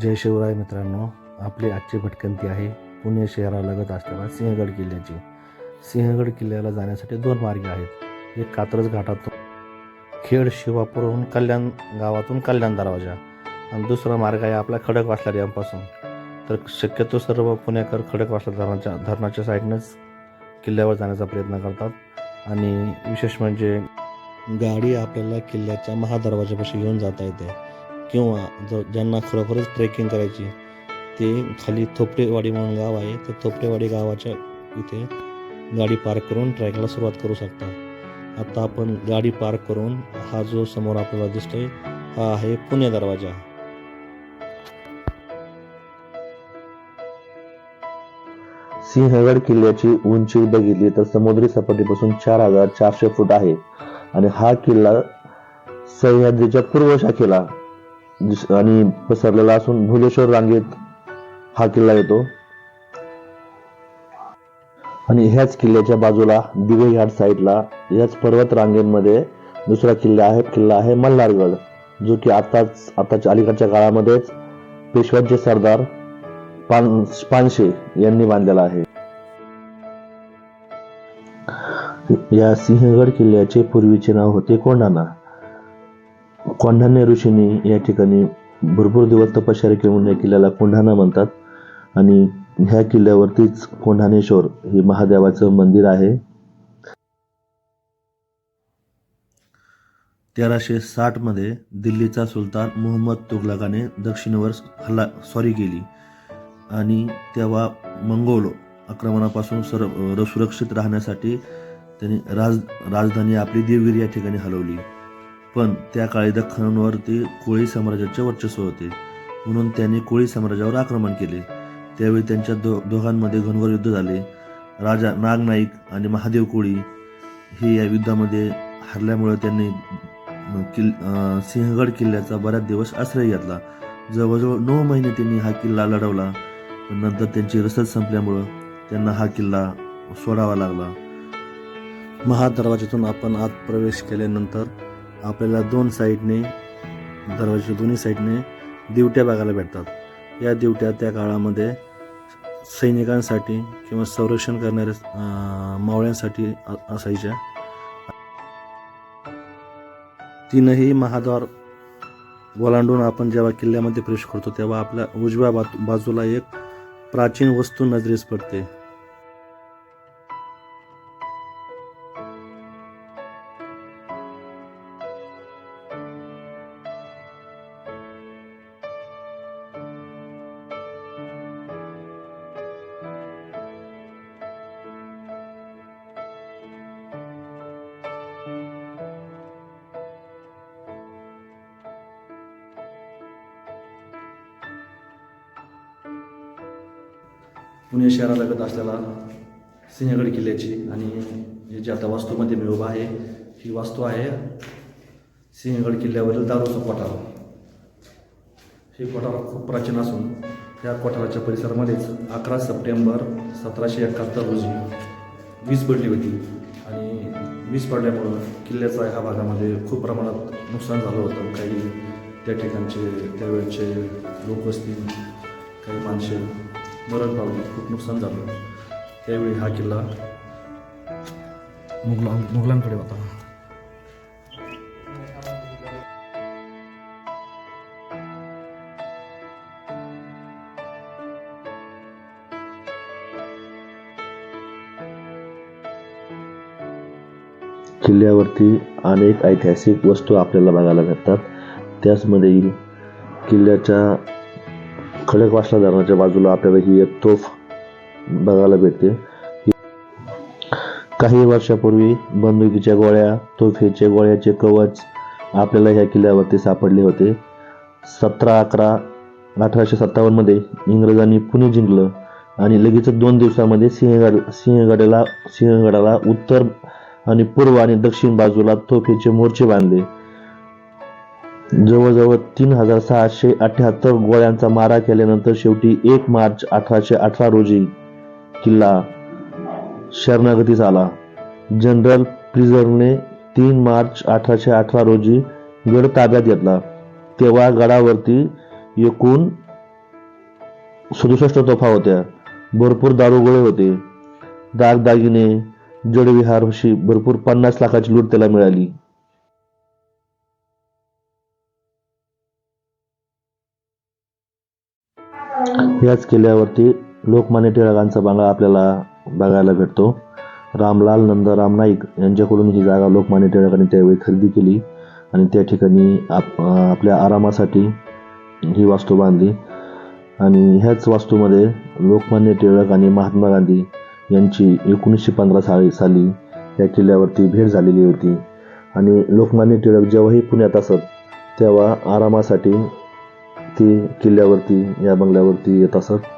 जय शिवराय मित्रांनो आपली आजची भटकंती आहे पुणे शहरालगत असलेला सिंहगड किल्ल्याची. सिंहगड किल्ल्याला जाण्यासाठी दोन मार्ग आहेत. एक कात्रज घाटातून खेड शिवापूरहून कल्याण गावातून कल्याण दरवाजा आणि दुसरा मार्ग आहे आपला खडकवासला डॅमपासून. तर शक्यतो सर्व पुणेकर खडकवासला धरणाच्या धरणाच्या साईडनंच किल्ल्यावर जाण्याचा प्रयत्न करतात. आणि विशेष म्हणजे गाडी आपल्याला किल्ल्याच्या महादरवाजापाशी घेऊन जाता येते. किंवा जो ज्यांना खरोखरच ट्रेकिंग करायची ते खाली थोपडेवाडी म्हणून गाव आहे. तर थोपडेवाडी गावाच्या इथे गाडी पार्क करून ट्रॅकला सुरुवात करू शकता. आता आपण गाडी पार्क करून हा जो समोर आपल्याला दिसतोय हा आहे पुणे दरवाजा. सिंहगड किल्ल्याची उंची बघितली तर समुद्री सपाटीपासून चार हजार चारशे फूट आहे. आणि हा किल्ला सह्याद्रीच्या पूर्व शाखेला आणि पसरलेला असून भुलेश्वर रांगेत हा किल्ला येतो. आणि ह्याच किल्ल्याच्या बाजूला दिवे घाट साईडला याच पर्वत रांगेमध्ये दुसरा किल्ला आहे किल्ला आहे मल्हारगड जो की आताच आताच्या अलीकडच्या काळामध्येच पेशव्यांचे सरदार पान पानशे यांनी बांधलेला आहे. या सिंहगड किल्ल्याचे पूर्वीचे नाव होते कोंढाणा. कोंढाणे ऋषींनी या ठिकाणी भरपूर दिवस तपश्चर्या केवून या किल्ल्याला कोंढाणा म्हणतात. आणि ह्या किल्ल्यावरतीच कोंढाणेश्वर हे महादेवाचं मंदिर आहे. तेराशे साठमध्ये दिल्लीचा सुलतान मोहम्मद तुगलकाने दक्षिणेवर हल्ला सॉरी केली. आणि तेव्हा मंगोल आक्रमणापासून सर सुरक्षित राहण्यासाठी त्यांनी राज राजधानी आपली देवगिरी या ठिकाणी हलवली. पण त्या काळी दख्खनवरती कोळी साम्राज्याचे वर्चस्व होते. म्हणून त्यांनी कोळी साम्राज्यावर आक्रमण केले. त्यावेळी त्यांच्या दो दोघांमध्ये घनघोर युद्ध झाले. राजा नागनाईक आणि महादेव कोळी हे या युद्धामध्ये हरल्यामुळे त्यांनी किल सिंहगड किल्ल्याचा बऱ्याच दिवस आश्रय घेतला. जवळजवळ नऊ महिने त्यांनी हा किल्ला लढवला. पण नंतर त्यांची रसद संपल्यामुळं त्यांना हा किल्ला सोडावा लागला. महादरवाज्यातून आपण आत प्रवेश केल्यानंतर आपल्याला दोन साईडने दरवाजाच्या दोन्ही साईडने दिवट्या बघायला भेटतात. या दिवट्या त्या काळामध्ये सैनिकांसाठी किंवा संरक्षण करणाऱ्या मावळ्यांसाठी असायच्या. तीनही महाद्वार ओलांडून आपण जेव्हा किल्ल्यामध्ये प्रवेश करतो तेव्हा आपल्या उजव्या बाजू- बाजूला एक प्राचीन वस्तू नजरेस पडते. पुणे शहरालगत असलेला सिंहगड किल्ल्याची आणि हे जे आता वास्तूमध्ये मी उभा आहे ही वास्तू आहे सिंहगड किल्ल्यावरील दारूचं कोठार. हे कोठार खूप प्राचीन असून या कोठाराच्या परिसरामध्येच अकरा सप्टेंबर सतराशे एकाहत्तर रोजी वीज पडली होती आणि वीज पडल्यामुळं किल्ल्याचा ह्या भागामध्ये खूप प्रमाणात नुकसान झालं होतं. काही त्या ठिकाणचे त्यावेळचे लोकवस्ती काही माणसे मरण पावली खूप नुकसान झालं. त्यावेळी हा किल्ला मुघला मुघलांकडे होता. किल्ल्यावरती अनेक ऐतिहासिक वस्तू आपल्याला बघायला भेटतात. त्याचमध्ये किल्ल्याच्या खडकवासला धरणाच्या बाजूला आपल्याला ही एक तोफ बघायला भेटते. काही वर्षापूर्वी बंदुकीच्या गोळ्या तोफेचे गोळ्याचे कवच आपल्याला ह्या किल्ल्यावरती सापडले होते. सतरा अकरा अठराशे सत्तावन्नमध्ये इंग्रजांनी पुणे जिंकलं आणि लगेच दोन दिवसामध्ये सिंहगड सिंहगडाला सिंहगडाला उत्तर आणि पूर्व आणि दक्षिण बाजूला तोफेचे मोर्चे बांधले. जवळजवळ तीन हजार सहाशे अठ्याहत्तर गोळ्यांचा मारा केल्यानंतर शेवटी एक मार्च अठराशे अठरा रोजी किल्ला शरणागतीस आला. जनरल प्रिझरने तीन मार्च अठराशे अठरा रोजी गड ताब्यात घेतला. तेव्हा गडावरती एकूण सदुसष्ट तोफा होत्या. भरपूर दारुगोळे होते. दागदागिने जडविहार अशी भरपूर पन्नास लाखाची लूट त्याला मिळाली. याच किल्ल्यावरती लोकमान्य टिळकांचा बंगला आपल्याला बघायला भेटतो. रामलाल नंदराम नाईक यांच्याकडून ही जागा लोकमान्य टिळकांनी त्यावेळी खरेदी केली आणि त्या ठिकाणी आप आपल्या आरामासाठी ही वास्तू बांधली. आणि ह्याच वास्तूमध्ये लोकमान्य टिळक आणि महात्मा गांधी यांची एकोणीसशे पंधरा साली साली या किल्ल्यावरती भेट झालेली होती. आणि लोकमान्य टिळक जेव्हाही पुण्यात असत तेव्हा आरामासाठी ते किल्ल्यावरती या बंगल्यावरती येत असत.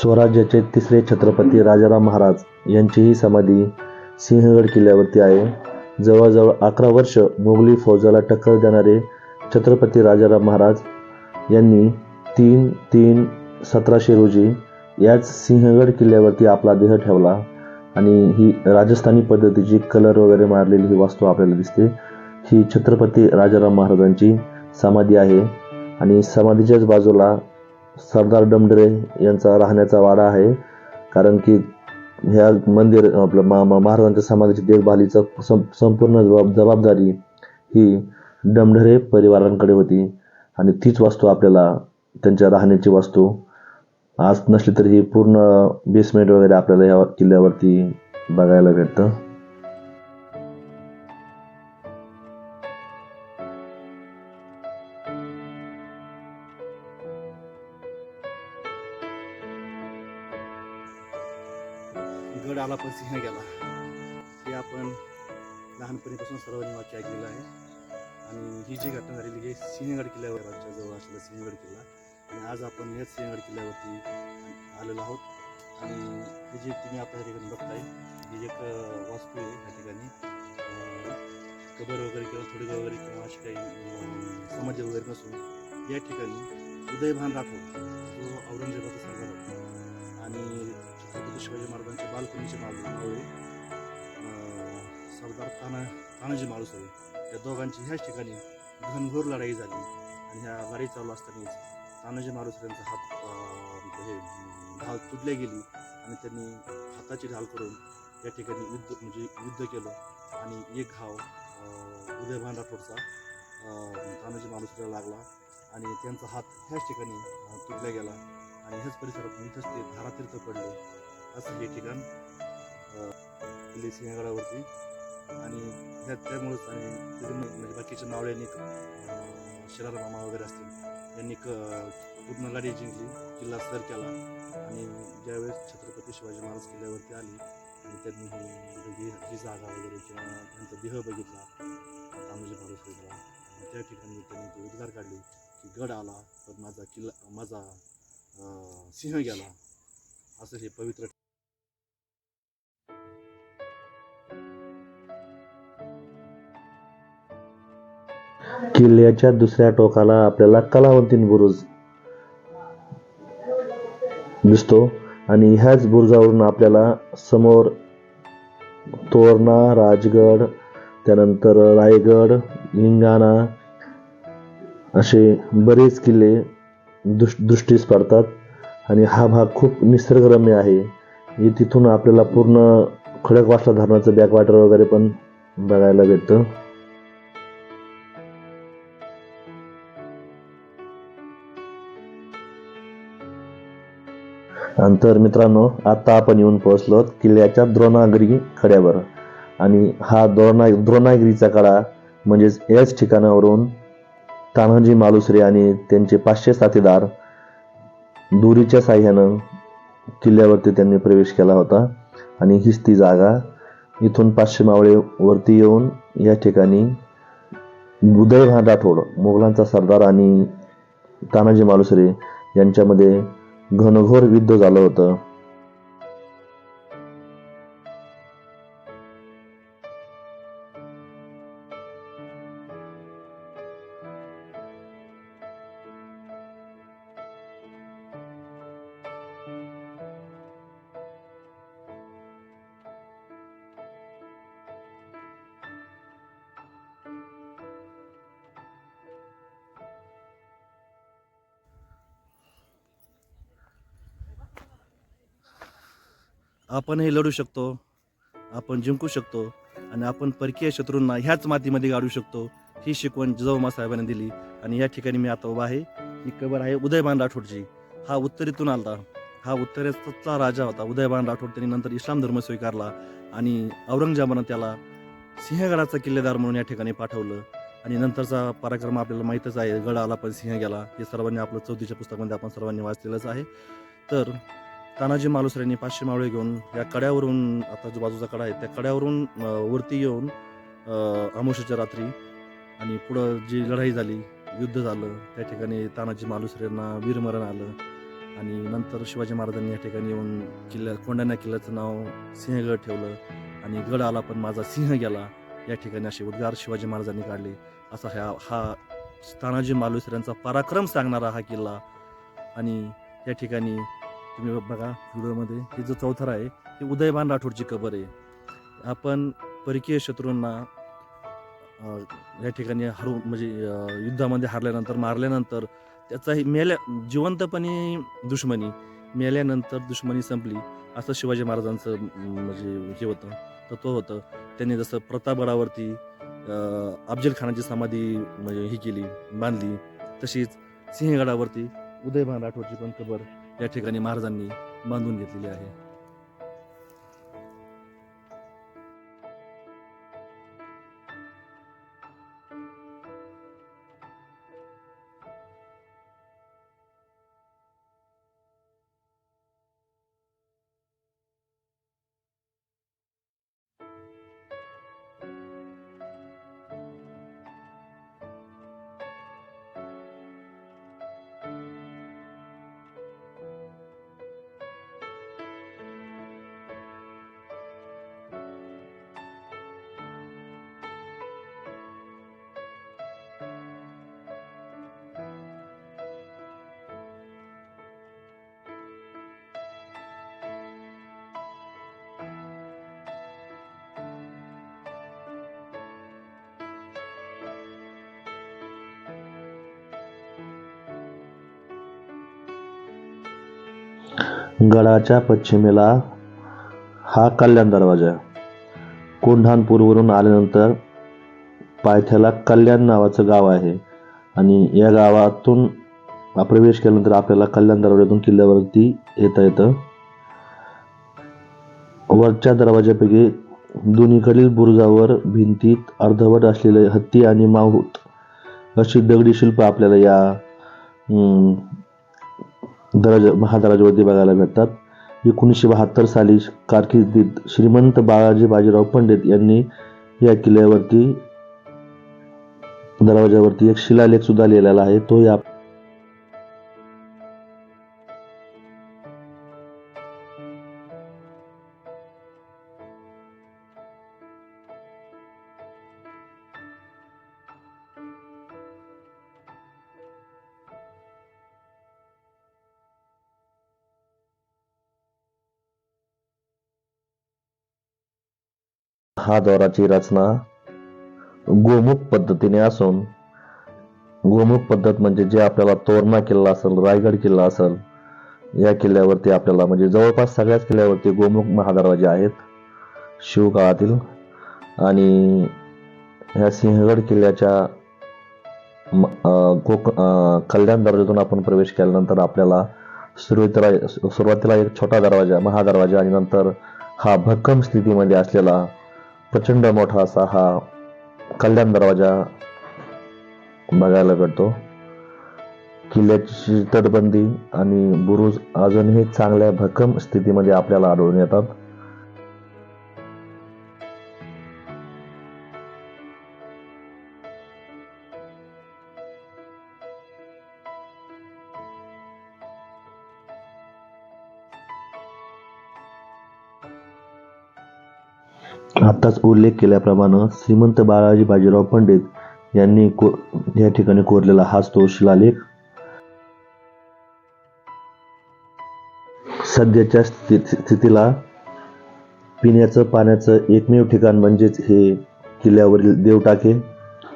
स्वराज्याचे तिसरे छत्रपती राजाराम महाराज यांचीही समाधी सिंहगड किल्ल्यावरती आहे. जवळजवळ अकरा वर्ष मोगली फौजाला टक्कर देणारे छत्रपती राजाराम महाराज यांनी तीन तीन सतराशे रोजी याच सिंहगड किल्ल्यावरती आपला देह ठेवला आणि ही राजस्थानी पद्धतीची कलर वगैरे मारलेली ही वास्तू आपल्याला दिसते. ही छत्रपती राजाराम महाराजांची समाधी आहे आणि समाधीच्याच बाजूला सरदार डमडरे यांचा राहण्याचा वाडा आहे. कारण की ह्या मंदिर आपलं मा महाराजांच्या समाधीची देखभालीचं सं संपूर्ण जबाब जबाबदारी ही डमढरे परिवारांकडे होती. आणि तीच वास्तू आपल्याला त्यांच्या राहण्याची वास्तू. आज नसली तरी ही पूर्ण बेसमेंट वगैरे आपल्याला या किल्ल्यावरती बघायला भेटतं. असलेला सिंहगड किल्ला आणि आज आपण याच सिंहगड किल्ल्यावरती आलेलो आहोत. आणि हे जे तुम्ही आपल्या ठिकाणी बघताय. ही एक वास्तू आहे या ठिकाणी. कबर वगैरे किंवा थोडी वगैरे किंवा अशी काही समाज वगैरे नसून या ठिकाणी उदयभान राठोड तो औरंगजेबाचा सरदार होता. आणि छत्रपती शिवाजी महाराजांचे बालपणीचे मावळे सरदार ताना तानाजी माळुसरे या दोघांची ह्याच ठिकाणी घनघोर लढाई झाली. आणि ह्या गाडी चालू असतानाच तानाजी माळुसरे यांचा हात हे ढाल तुटल्या गेली आणि त्यांनी हाताची ढाल करून या ठिकाणी युद्ध म्हणजे युद्ध केलं. आणि एक घाव उदयभान राठोडचा तानाजी मालुसरेला लागला आणि त्यांचा हात ह्याच ठिकाणी अं, तुटला गेला. आणि ह्याच परिसरात इथंच ते धारातीर्थ पडले. असं हे ठिकाण किल्ले सिंहगडावरती. आणि ह्या त्यामुळेच आणि म्हणजे बाकीच्या मावळ्यांनी शिरार मामा वगैरे असतील यांनी क पूर्ण लढाई जिंकली किल्ला सर केला. आणि ज्यावेळेस छत्रपती शिवाजी महाराज किल्ल्यावरती आले आणि त्यांनी ही जागा वगैरे किंवा त्यांचा देह बघितला तानाजी महाराज बघितला आणि त्या ठिकाणी त्यांनी ते उद्गार काढले की गड आला पण माझा किल्ला माझा सिंह गेला. असं हे पवित्र किल्ल्याच्या दुसऱ्या टोकाला आपल्याला कलावंतीन बुरुज दिसतो. आणि ह्याच बुरुजावरून आपल्याला समोर तोरणा राजगड त्यानंतर रायगड लिंगाणा असे बरेच किल्ले दुष दृष्टीस पडतात. आणि हा भाग खूप निसर्गरम्य आहे. तिथून आपल्याला पूर्ण खडकवासला धरणाचं बॅकवॉटर वगैरे पण बघायला भेटतं. तर मित्रांनो आता आपण येऊन पोहोचलो किल्ल्याच्या द्रोणागिरी कड्यावर आणि हा द्रोणा द्रोणागिरीचा कडा म्हणजेच याच ठिकाणावरून तान्हाजी मालुसरे आणि त्यांचे पाचशे साथीदार दुरीच्या साह्यानं किल्ल्यावरती त्यांनी प्रवेश केला होता. आणि हीच ती जागा. इथून पाचशे मावळेवरती येऊन या ठिकाणी उदयभान राठोड मुघलांचा सरदार आणि तानाजी मालुसरे यांच्यामध्ये घनघोर युद्ध झालं होतं. आपणही लढू शकतो आपण जिंकू शकतो आणि आपण परकीय शत्रूंना ह्याच मातीमध्ये गाडू शकतो ही शिकवण जिजाऊमा साहेबांनी दिली. आणि या ठिकाणी मी आता उभा आहे. ही कबर आहे उदयबान राठोडची हा उत्तरेतून आला हा उत्तरेचा राजा होता. उदयबान राठोड त्यांनी नंतर इस्लाम धर्म स्वीकारला आणि औरंगजेबानं त्याला सिंहगडाचा किल्लेदार म्हणून या ठिकाणी पाठवलं. आणि नंतरचा पराक्रम आपल्याला माहीतच आहे. गड आला पण सिंह गेला. हे सर्वांनी आपलं चौथीच्या पुस्तकामध्ये आपण सर्वांनी वाचलेलंच आहे. तर तानाजी मालुसऱ्यांनी पाचशे मावळे घेऊन या कड्यावरून आता जो बाजूचा कडा आहे त्या कड्यावरून वरती येऊन आमोशाच्या रात्री आणि पुढं जी लढाई झाली युद्ध झालं त्या ठिकाणी तानाजी मालुसऱ्यांना वीरमरण आलं आणि नंतर शिवाजी महाराजांनी या ठिकाणी येऊन किल्ल्या कोंडाण्या किल्ल्याचं नाव सिंहगड ठेवलं आणि गड आला पण माझा सिंह गेला. या ठिकाणी असे उद्गार शिवाजी महाराजांनी काढले. असा हा हा तानाजी मालुसऱ्यांचा पराक्रम सांगणारा हा किल्ला आणि या ठिकाणी तुम्ही बघा व्हिडिओमध्ये हे जो चौथरा आहे हे उदयबान राठोडची कबर आहे. आपण परकीय शत्रूंना या ठिकाणी हरू म्हणजे युद्धामध्ये हारल्यानंतर मारल्यानंतर त्याचाही मेल्या जिवंतपणे दुश्मनी मेल्यानंतर दुश्मनी संपली असं शिवाजी महाराजांचं म्हणजे हे होतं तर तो होतं. त्यांनी जसं प्रतापगडावरती अफजल खानाची समाधी म्हणजे ही केली बांधली तशीच सिंहगडावरती उदयबान राठोडची पण कबर या ठिकाणी महाराजांनी बांधून घेतलेली आहे. गडाच्या पश्चिमेला हा कल्याण दरवाजा कोंढाणपूरवरून आल्यानंतर पायथ्याला कल्याण नावाचं गाव आहे आणि या गावातून प्रवेश केल्यानंतर आपल्याला कल्याण दरवाजातून किल्ल्यावरती येता येतं. वरच्या दरवाज्यापैकी दोन्हीकडील बुरुजावर भिंतीत अर्धवट असलेले हत्ती आणि माहूत अशी दगडी शिल्प आपल्याला या हम्म, दरवाजा बघायला भेटतात. एकोणीसशे बहात्तर साली कारकिर्दीत श्रीमंत बाळाजी बाजीराव पंडित यांनी या किल्ल्यावरती दरवाजावरती एक शिलालेख सुद्धा लिहिलेला आहे. तो या हा रचना गोमुख पद्धतीने असून गोमुख पद्धत म्हणजे जे आपल्याला तोरणा किल्ला असेल रायगड किल्ला असेल या किल्ल्यावरती आपल्याला म्हणजे जवळपास सगळ्याच किल्ल्यावरती गोमुख महादरवाजे आहेत शिवकाळातील. आणि ह्या सिंहगड किल्ल्याच्या कोक कल्याण दरवाजातून आपण प्रवेश केल्यानंतर आपल्याला सुरुवातीला सुरुवातीला एक छोटा दरवाजा महादरवाजा आणि नंतर हा भक्कम स्थितीमध्ये असलेला प्रचंड मोठा असा हा कल्याण दरवाजा बघायला भेटतो. किल्ल्याची तटबंदी आणि बुरुज अजूनही चांगल्या भक्कम स्थितीमध्ये आपल्याला आढळून येतात. उल्लेख केल्याप्रमाणे श्रीमंत बाळाजी बाजीराव पंडित यांनी को या ठिकाणी कोरलेला हाच तो शिलालेख. सध्याच्या स्थिती स्थितीला पिण्याचं पाण्याचं एकमेव ठिकाण म्हणजेच हे किल्ल्यावरील देवटाके.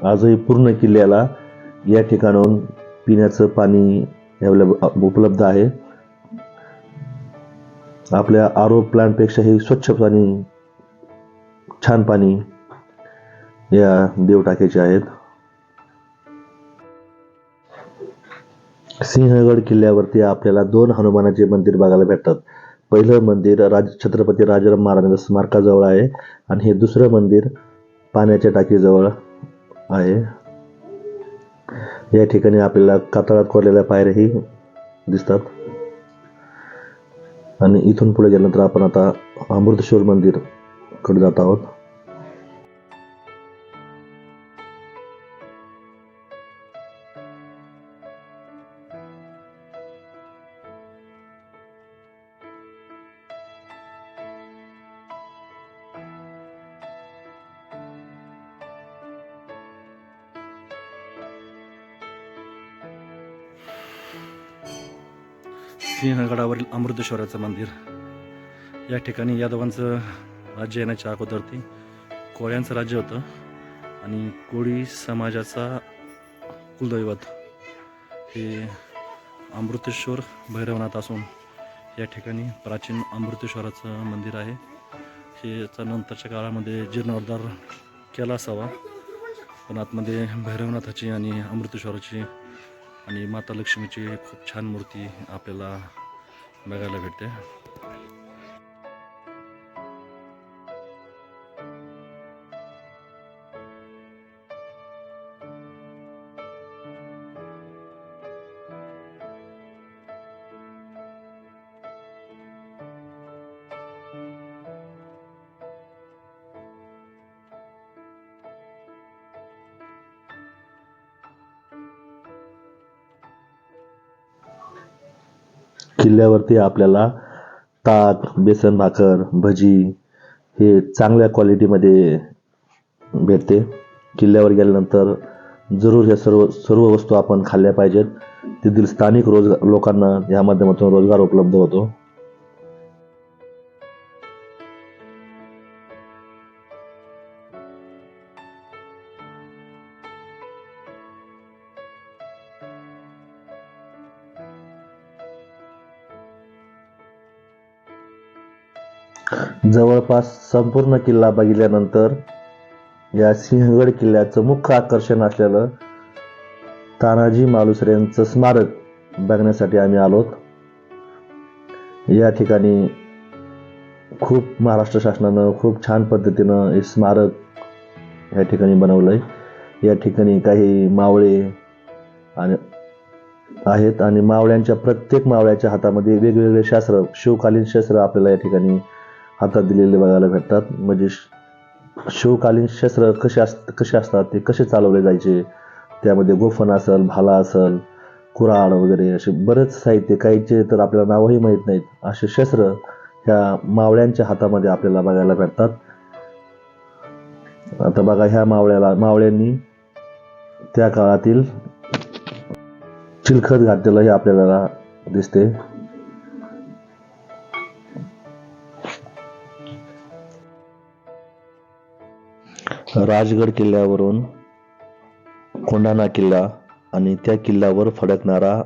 आजही पूर्ण किल्ल्याला या ठिकाणाहून पिण्याचं पाणी उपलब्ध आहे. आपल्या आरो प्लांटपेक्षाही स्वच्छ पाणी छान पाणी या देव देवटाकेचे आहेत. सिंहगड किल्ल्यावरती आपल्याला दोन हनुमानाचे मंदिर बघायला भेटतात. पहिलं मंदिर राज छत्रपती राजाराम महाराजांच्या स्मारकाजवळ आहे आणि हे दुसरं मंदिर पाण्याच्या टाकीजवळ आहे. या ठिकाणी आपल्याला कातळात कोरलेल्या पायऱ्याही दिसतात. आणि इथून पुढे गेल्यानंतर आपण आता अमृतेश्वर मंदिरकडे जात आहोत. सिंहगडावरील अमृतेश्वराचं मंदिर. या ठिकाणी यादवांचं राज्य येण्याच्या अगोदर ते कोळ्यांचं राज्य होतं आणि कोळी समाजाचा कुलदैवत हे अमृतेश्वर भैरवनाथ असून या ठिकाणी प्राचीन अमृतेश्वराचं मंदिर आहे. हे नंतरच्या काळामध्ये जीर्णोद्धार केला असावा. पण आतमध्ये भैरवनाथाची आणि अमृतेश्वराची आणि माता लक्ष्मीची खूप छान मूर्ती आपल्याला बघायला भेटते. किल्ल्यावरती आपल्याला ताक बेसन भाकर भजी हे चांगल्या क्वालिटीमध्ये भेटते. किल्ल्यावर गेल्यानंतर जरूर ह्या सर्व सर्व वस्तू आपण खाल्ल्या पाहिजेत. तेथील स्थानिक रोजगार लोकांना या माध्यमातून रोजगार उपलब्ध होतो. जवळपास संपूर्ण किल्ला बघितल्यानंतर या सिंहगड किल्ल्याचं मुख्य आकर्षण असलेलं तानाजी मालुसरेंचं स्मारक बघण्यासाठी आम्ही आलोत. या ठिकाणी खूप महाराष्ट्र शासनानं खूप छान पद्धतीनं हे स्मारक या ठिकाणी बनवलं आहे या ठिकाणी काही मावळे आणि आहेत आणि मावळ्यांच्या प्रत्येक मावळ्याच्या हातामध्ये वेगवेगळे शास्त्र शिवकालीन शस्त्र आपल्याला या ठिकाणी हातात दिलेले बघायला भेटतात. म्हणजे शिवकालीन शस्त्र कसे अस कसे असतात ते कसे चालवले जायचे त्यामध्ये गोफण असेल भाला असेल कुराड वगैरे असे बरेच साहित्य काहीचे तर आपल्याला नावही माहीत नाहीत. असे शस्त्र ह्या मावळ्यांच्या हातामध्ये आपल्याला बघायला भेटतात. आता बघा ह्या मावळ्याला मावळ्यांनी त्या काळातील चिलखत घातलेलं हे आपल्याला दिसते. राजगड किल्ल्यावरून कोंढाणा किल्ला आणि त्या किल्ल्यावर फडकणारा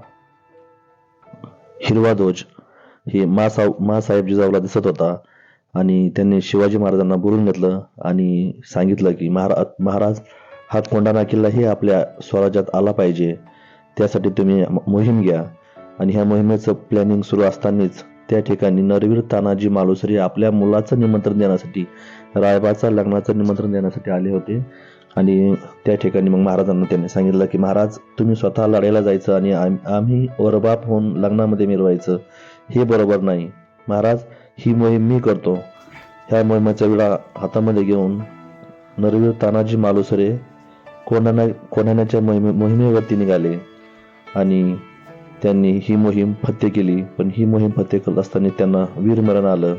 हिरवा ध्वज हे मासा मासाहेब जिजाऊला दिसत होता आणि त्यांनी शिवाजी महाराजांना बोलून घेतलं आणि सांगितलं की महारा महाराज हा कोंढाणा किल्ला हे आपल्या स्वराज्यात आला पाहिजे. त्यासाठी तुम्ही मोहीम घ्या. आणि ह्या मोहिमेचं प्लॅनिंग सुरू असतानाच त्या ठिकाणी नरवीर तानाजी मालुसरी आपल्या मुलाचं निमंत्रण देण्यासाठी रायबाचा लग्नाचं निमंत्रण देण्यासाठी आले होते. आणि त्या ठिकाणी मग महाराजांना त्यांनी सांगितलं की महाराज तुम्ही स्वतः लढायला जायचं आणि आम्ही वरबाप होऊन लग्नामध्ये मिरवायचं. हे बरोबर नाही. महाराज ही मोहीम मी करतो. ह्या मोहिमेचा विडा हातामध्ये घेऊन नरवीर तानाजी मालुसरे कोणाना कोणाण्याच्या मोहिमे मोहिमेवरती निघाले. आणि त्यांनी ही मोहीम फत्ते केली. पण ही मोहीम फत्ते करत असताना त्यांना वीरमरण आलं.